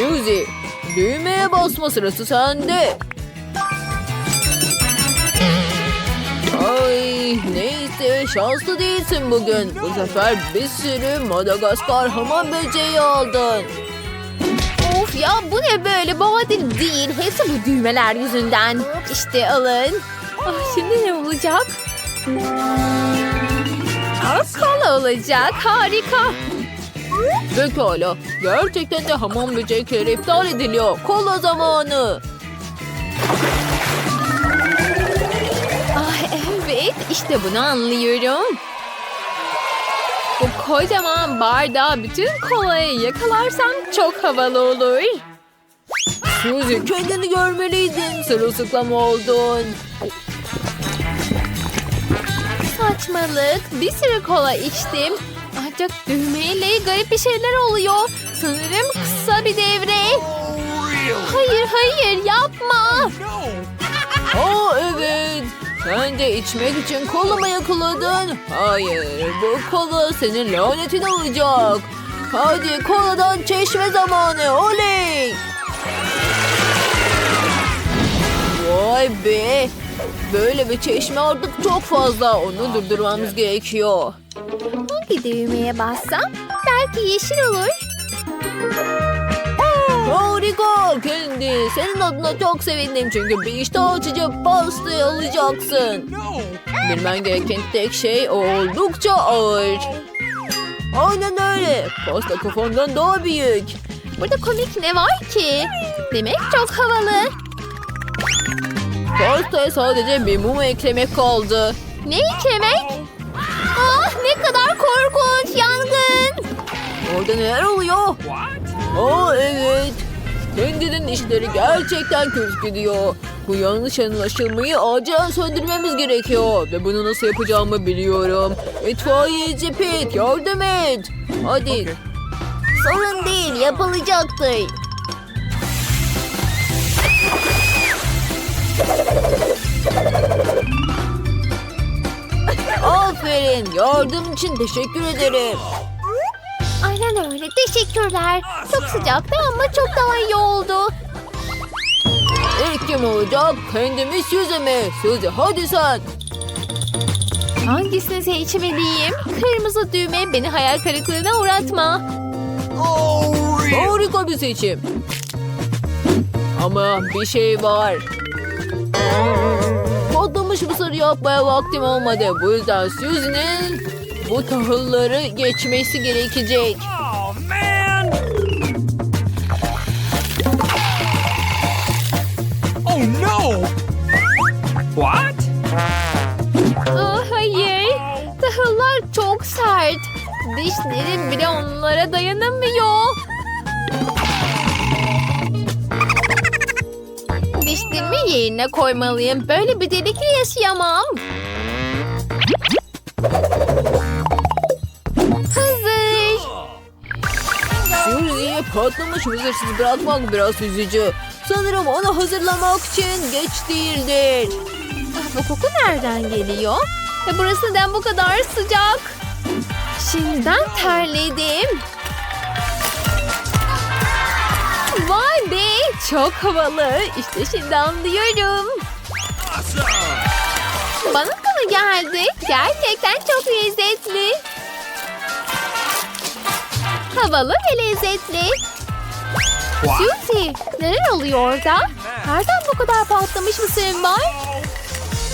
Suzy, düğmeye basma sırası sende. Ay neyse şanslı değilsin bugün. Bu sefer bir sürü Madagaskar hamam böceği aldın. Of ya bu ne böyle bu adil değil. Hepsi bu düğmeler yüzünden. İşte alın. Ah, şimdi ne olacak? Kola olacak. Harika. Pekala. Gerçekten de hamam böcekleri iptal ediliyor. Kola zamanı. Ah evet işte bunu anlıyorum. Bu kocaman bardağı bütün kolayı yakalarsam çok havalı olur. Suzy kendini görmeliydin. Sırılsıklam oldun. Saçmalık. Bir sürü kola içtim. Ancak düğmeyle garip bir şeyler oluyor. Sanırım kısa bir devre. Hayır hayır yapma. Aa evet. Sen de içmek için kola mı yakaladın? Hayır bu kola senin lanetin olacak. Hadi koladan çeşme zamanı oley. Vay be. Böyle bir çeşme artık çok fazla. Onu durdurmamız gerekiyor. Hangi düğmeye bassam belki yeşil olur. Harika Kendi. Senin adına çok sevindim çünkü bir iştah açıcı pastayı alacaksın. Bilmen gereken tek şey oldukça ağır. Aynen öyle. Pasta kafandan daha büyük. Burada komik ne var ki? Demek çok havalı. Pastaya sadece bir mum eklemek kaldı. Ne eklemek? Ah ne kadar korkunç yangın. Orada neler oluyor? Aa evet. Kendi'nin işleri gerçekten kötü gidiyor. Bu yanlış anlaşılmayı acilen söndürmemiz gerekiyor. Ve bunu nasıl yapacağımı biliyorum. İtfaiyeci Pete yardım et. Hadi. Sorun değil yapılacaktır. Aferin. Yardım için teşekkür ederim. Aynen öyle teşekkürler. Çok sıcaktı ama çok daha iyi oldu. İlk kim olacak? Kendimiz Suzy mi? Suzy hadi sen. Hangisini seçmeliyim? Kırmızı düğme beni hayal kırıklığına uğratma. Harika bir seçim. Ama bir şey var. Patlamış mısır yapmaya vaktim olmadı. Bu yüzden Suzy'nin bu tahılları geçmesi gerekecek. Oh man! Oh no! What? Aa, hayır. Tahıllar çok sert. Dişlerim bile onlara dayanamıyor. Yerine koymalıyım. Böyle bir delikle yaşayamam. Hazır. Suzy'yi patlamış mısırsız bırakmak biraz üzücü. Sanırım onu hazırlamak için geç değildir. Ah, Bu koku nereden geliyor? Ve burası neden bu kadar sıcak? Şimdiden terledim. Çok havalı. İşte şimdi anlıyorum. Bana da mı geldi? Gerçekten çok lezzetli. Havalı ve lezzetli. Suzy neler oluyor orada? Nereden bu kadar patlamış mısırın var?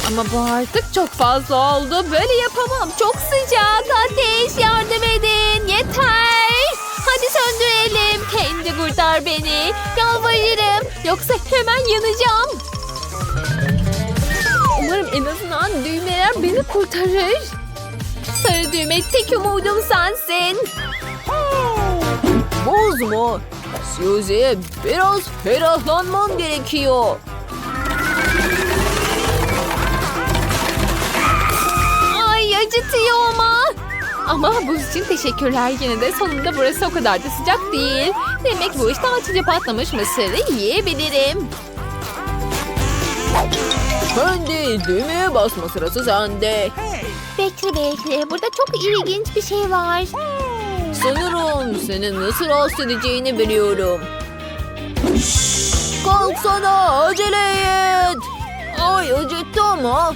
Ama bu artık çok fazla oldu. Böyle yapamam. Çok sıcak. Ateş yardım edin. Yeter. Hadi söndürelim. Kendi kurtar beni. Yalvarırım. Yoksa hemen yanacağım. Umarım en azından düğmeler beni kurtarır. Sarı düğme tek umudum sensin. Buz mu? Suzy'ye biraz ferahlanmam gerekiyor. Ay acıtıyor ama. Ama buz için teşekkürler yine de sonunda burası o kadar da sıcak değil. Demek bu işte açınca patlamış mısırı yiyebilirim. Kendi düğmeye basma sırası sende. Bekle bekle burada çok ilginç bir şey var. Sanırım seni nasıl rahatsız edeceğini biliyorum. Kalksana acele et. Ay acıttı ama.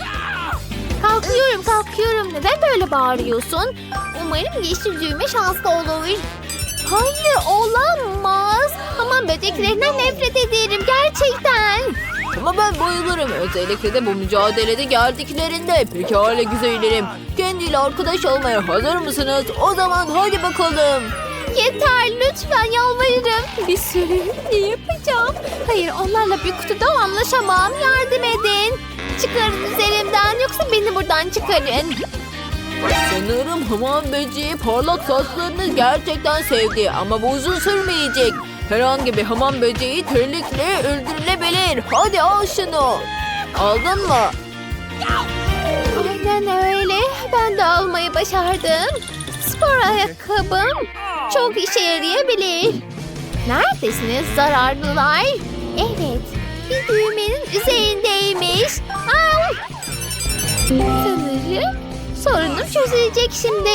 Kalkıyorum kalkıyorum. Neden böyle bağırıyorsun? Umarım yeşil düğme şanslı olur. Hayır olamaz. Aman böceklerinden nefret ederim gerçekten. Ama ben bayılırım. Özellikle de bu mücadelede geldiklerinde. Pekala güzellerim. Kendiyle arkadaş olmaya hazır mısınız? O zaman hadi bakalım. Yeter lütfen yalvarırım. Bir sürü ne yapacağım? Hayır onlarla bir kutuda anlaşamam. Yardım edin. Çıkarın üzerimden yoksa beni buradan çıkarın. Sanırım hamam böceği parlak saçlarını gerçekten sevdi. Ama bu uzun sürmeyecek. Herhangi bir hamam böceği terlikle öldürülebilir. Hadi al şunu. Aldın mı? Aynen öyle. Ben de almayı başardım. Spor ayakkabım çok işe yarayabilir. Neredesiniz zararlılar? Evet, bir düğmenin üzerindeymiş. Au! Sanırım sorunum çözülecek şimdi.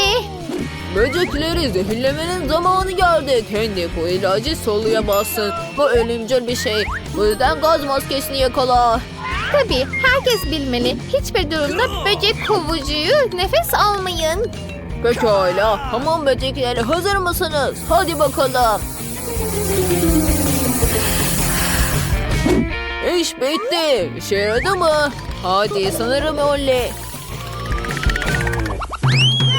Böcekleri zehirlemenin zamanı geldi. Kendi bu ilacı soluya bassın. Bu ölümcül bir şey. Bu yüzden gaz maskesini yakala. Tabii herkes bilmeli. Hiçbir durumda böcek kovucuyu nefes almayın. Pekala. Hamam böcekleri hazır mısınız? Hadi bakalım. İş bitti. İşe yaradı mı? Hadi sanırım öyle.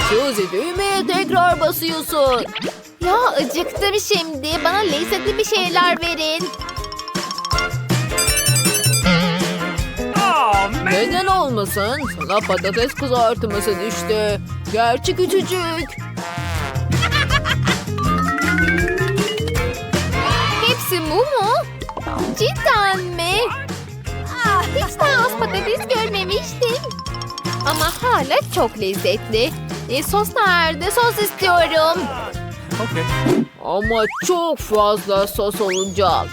Suzy düğmeye tekrar basıyorsun. Ya acıktım şimdi. Bana lezzetli bir şeyler verin. Neden olmasın? Sana patates kızartması düştü. Gerçi küçücük. Hepsi bu mu? Cidden mi? Ah, Hiç daha az patates görmemiştim. Ama hala çok lezzetli. E, sos nerede? Sos istiyorum. Okay. Ama çok fazla sos olacak.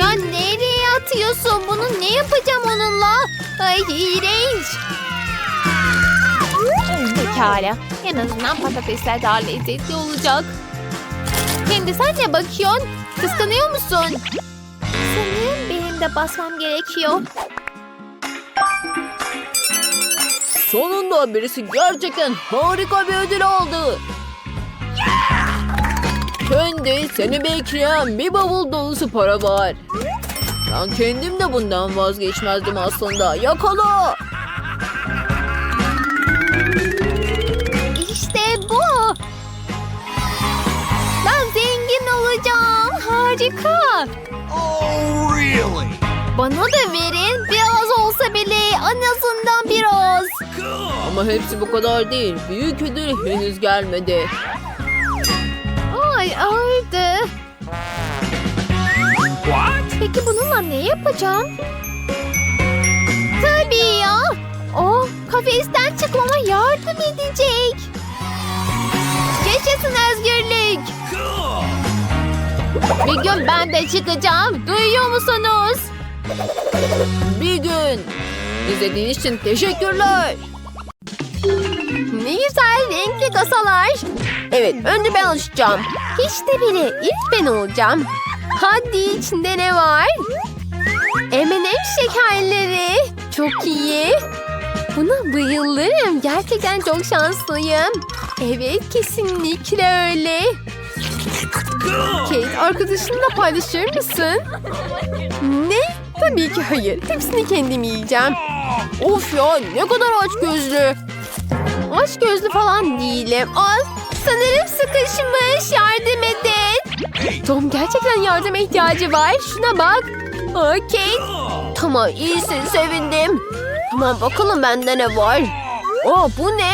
Ya nereye atıyorsun? Bunu ne yapacağım onunla? Ay iğrenç. Pekala. En azından patatesler daha lezzetli olacak. Kendi sen ne bakıyorsun? Kıskanıyor musun? Sanırım benim de basmam gerekiyor. Sonunda birisi gerçekten harika bir ödül aldı. Kendi seni bekleyen bir bavul dolusu para var. Ben kendim de bundan vazgeçmezdim aslında. Yakala! Harika. Oh, really? Bana da verin. Biraz olsa bile. En azından biraz. Cool. Ama hepsi bu kadar değil. Büyük ödül henüz gelmedi. Ay ağırdı. What? Peki bununla ne yapacağım? Tabii ya. O kafesten çıkmama yardım edecek. Yaşasın özgürlük. Cool. Bir gün ben de çıkacağım. Duyuyor musunuz? Bir gün. İzlediğiniz için teşekkürler. Ne güzel renkli kasalar. Evet, önce ben alışacağım. Hiç de bile ilk ben olacağım. Hadi içinde ne var? M&M şekerleri. Çok iyi. Buna bayılırım. Gerçekten çok şanslıyım. Evet kesinlikle öyle. Kate arkadaşınla paylaşır mısın? Ne? Tabii ki hayır. Hepsini kendim yiyeceğim. Of ya ne kadar aç gözlü. Aç gözlü falan değilim. Al. Sanırım sıkışmış. Yardım edin. Tom gerçekten yardıma ihtiyacı var. Şuna bak. Okey. Tamam iyisin sevindim. Tamam bakalım bende ne var. Aa bu ne?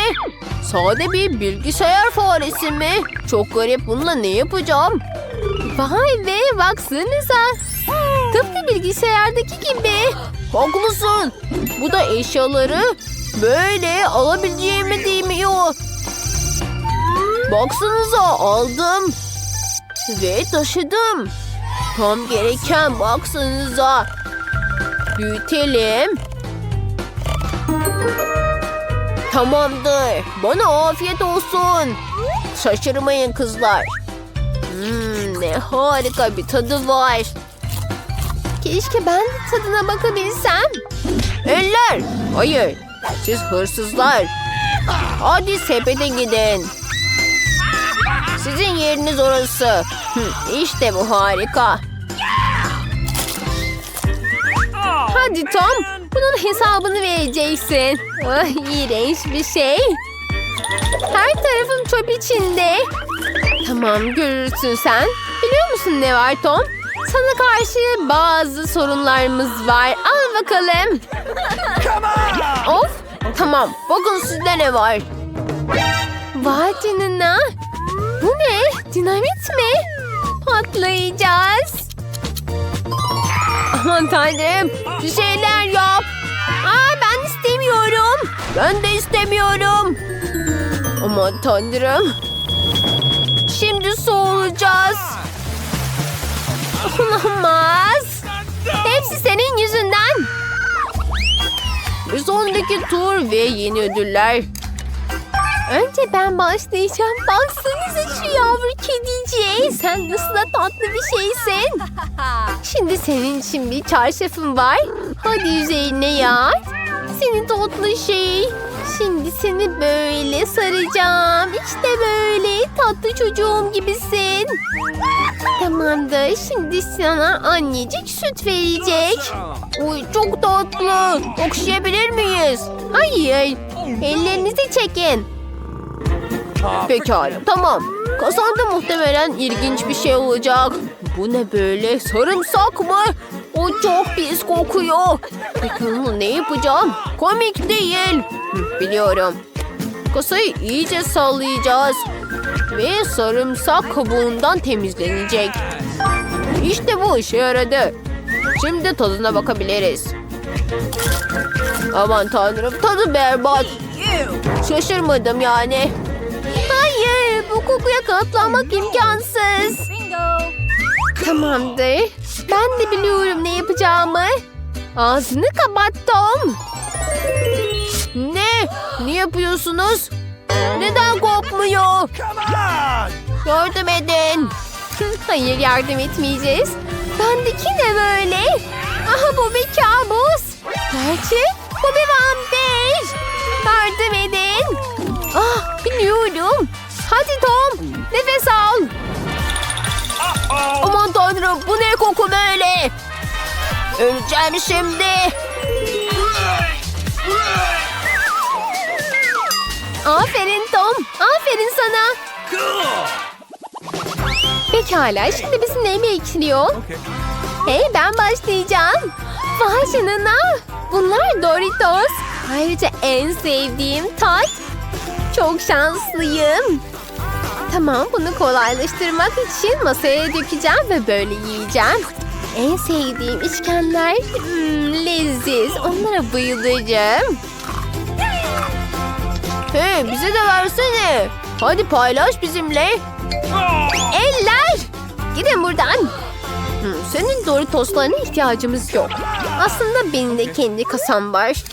Sade bir bilgisayar faresi mi? Çok garip bununla ne yapacağım? Vay be baksanıza. Tıpkı bilgisayardaki gibi. Haklısın. Bu da eşyaları böyle alabileceğimi değmiyor. Baksanıza aldım. Ve taşıdım. Tam gereken baksanıza. Büyütelim. Tamamdır. Bana afiyet olsun. Şaşırmayın kızlar. Hmm, Ne harika bir tadı var. Keşke ben de tadına bakabilsem. Eller! Hayır. Siz hırsızlar. Hadi sepete gidin. Sizin yeriniz orası. İşte bu harika. Hadi Tom, bunun hesabını vereceksin. Ah, iğrenç bir şey. Her tarafım çöp içinde. Tamam, görürsün sen. Biliyor musun ne var Tom? Sana karşı bazı sorunlarımız var. Al bakalım. Of, Tamam. Bakın sizde ne var. vay canına. Bu ne? Dinamit mi? Patlayacağız. Aman tanrım, bir şeyler yap. Aa, ben istemiyorum. Ben de istemiyorum. Aman tanrım. Şimdi soğuyacağız. Olamaz. Hepsi senin yüzünden. Bir sonraki tur ve yeni ödüller. Önce ben başlayacağım. Baksanıza şu yavru kediciye. Sen nasıl da tatlı bir şeysin. Şimdi senin için bir çarşafım var. Hadi üzerine yat. Seni tatlı şey. Şimdi seni böyle saracağım. İşte böyle tatlı çocuğum gibisin. Tamamdır. Şimdi sana annecik süt verecek. Uy çok tatlı. Okşayabilir miyiz? Hayır. Ellerinizi çekin. Pekala tamam. Kasanda muhtemelen ilginç bir şey olacak. Bu ne böyle? Sarımsak mı? O çok pis kokuyor. Peki onunla ne yapacağım? Komik değil. Biliyorum. Kasayı iyice sallayacağız. Ve sarımsak kabuğundan temizlenecek. İşte bu işe yaradı. Şimdi tadına bakabiliriz. Aman tanrım tadı berbat. Şaşırmadım yani. Hayır, bu kokuya katlanmak imkansız. Tamamdır. Ben de biliyorum ne yapacağımı. Ağzını kapat Tom. Ne? Ne yapıyorsunuz? Neden on! Yardım edin. Hayır yardım etmeyeceğiz. Bendeki ne böyle? Aha bu bir kabus. Gerçi bu bir vampir. Yardım edin. Ah biliyorum. Hadi Tom nefes al. Aman tanrım bu ne koku böyle? Öleceğim şimdi. Aferin Tom. Aferin sana. Pekala şimdi bizi ne bekliyor? Okay. Hey ben başlayacağım. Vay. Bunlar Doritos. Ayrıca en sevdiğim tat. Çok şanslıyım. Tamam bunu kolaylaştırmak için masaya dökeceğim ve böyle yiyeceğim. En sevdiğim içkenler hmm, leziz. Onlara bayılacağım. Hey bize de versene. Hadi paylaş bizimle. Eller! Gidin buradan. Hı, Senin Doritos'larına ihtiyacımız yok. Aslında benim de kendi kasam var.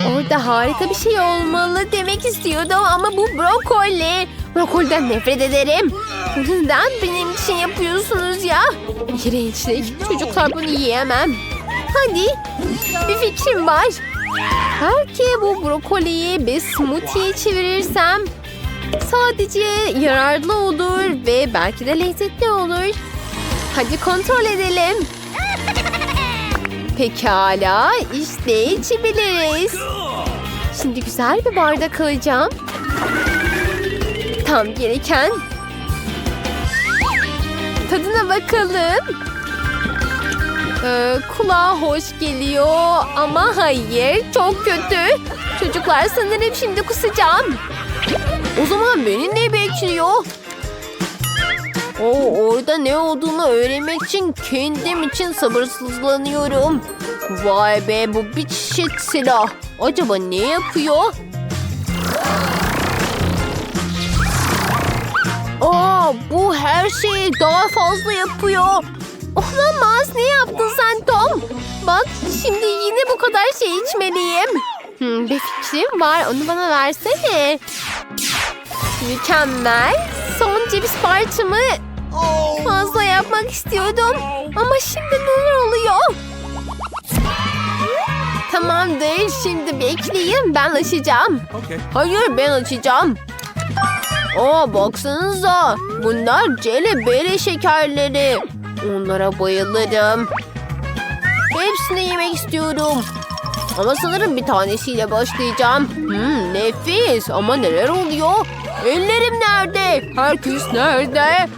Orada harika bir şey olmalı demek istiyordum ama bu brokoli. Brokoliden nefret ederim. Neden benim için yapıyorsunuz ya? İğrençlik. Çocuklar bunu yiyemem. Hadi bir fikrim var. Belki bu brokoliyi bir smoothie'ye çevirirsem sadece yararlı olur ve belki de lezzetli olur. Hadi kontrol edelim. Pekala, işte içebiliriz. Şimdi güzel bir bardak alacağım. Tam gereken. Tadına bakalım. Ee, kulağa hoş geliyor ama hayır çok kötü. Çocuklar sanırım şimdi kusacağım. O zaman beni ne bekliyor? O orada ne olduğunu öğrenmek için kendim için sabırsızlanıyorum. Vay be bu bir çeşit silah. Acaba ne yapıyor? Her şeyi daha fazla yapıyor. Olamaz ne yaptın sen Tom? Bak şimdi yine bu kadar şey içmeliyim. Hmm, bir fikrim var onu bana versene. Mükemmel. Son ceviz parçamı fazla yapmak istiyordum. Ama şimdi neler oluyor? Tamamdır. Şimdi bekleyin. Ben açacağım. Okay. Hayır ben açacağım. Aa baksanıza. Bunlar celebele şekerleri. Onlara bayılırım. Hepsini yemek istiyorum. Ama sanırım bir tanesiyle başlayacağım. Hmm, nefis ama neler oluyor? Ellerim nerede? Herkes nerede?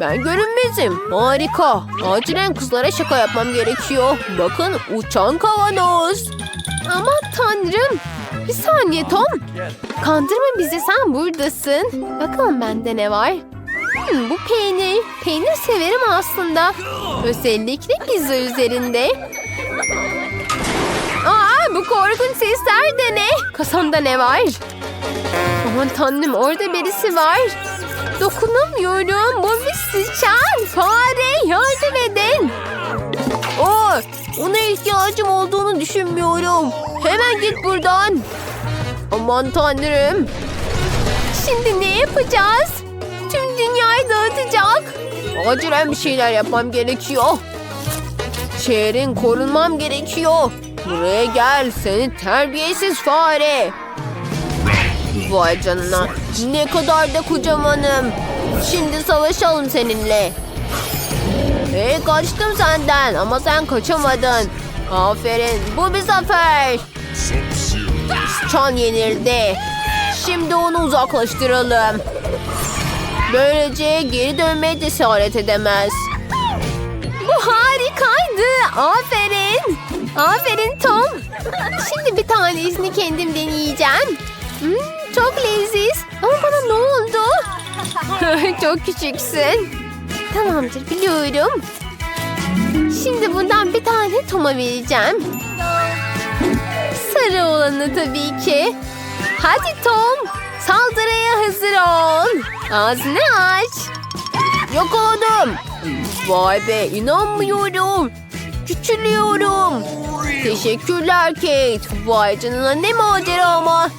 Ben görünmezim. Harika. Acilen kızlara şaka yapmam gerekiyor. Bakın uçan kavanoz. Aman tanrım. Bir saniye Tom. Kandırma bizi sen buradasın. Bakalım bende ne var? Hmm, bu peynir. Peynir severim aslında. Özellikle pizza üzerinde. Aa, bu korkunç sesler de ne? Kasamda ne var? Aman tanrım orada birisi var. Dokunamıyorum. Bu bir sıçan. Fare yardım edin. Ona ihtiyacım olduğunu düşünmüyorum. Hemen git buradan. Aman tanrım. Şimdi ne yapacağız? Tüm dünyayı dağıtacak. Acilen bir şeyler yapmam gerekiyor. Şehrin korunmam gerekiyor. Buraya gel seni terbiyesiz fare. Vay canına. Ne kadar da kocamanım. Şimdi savaşalım seninle. Hey kaçtım senden ama sen kaçamadın. Aferin bu bir zafer. Çan yenildi. Şimdi onu uzaklaştıralım. Böylece geri dönmeye cesaret edemez. Bu harikaydı. Aferin. Aferin Tom. Şimdi bir tanesini kendim deneyeceğim. Hmm, çok leziz. Ama bana ne oldu? çok küçüksün. Tamamdır biliyorum. Şimdi bundan bir tane Tom'a vereceğim. Sarı olanı tabii ki. Hadi Tom. Saldırıya hazır ol. Ağzını aç. Yakaladım. Vay be inanmıyorum. Küçülüyorum. Teşekkürler Kate. Vay canına ne macera ama.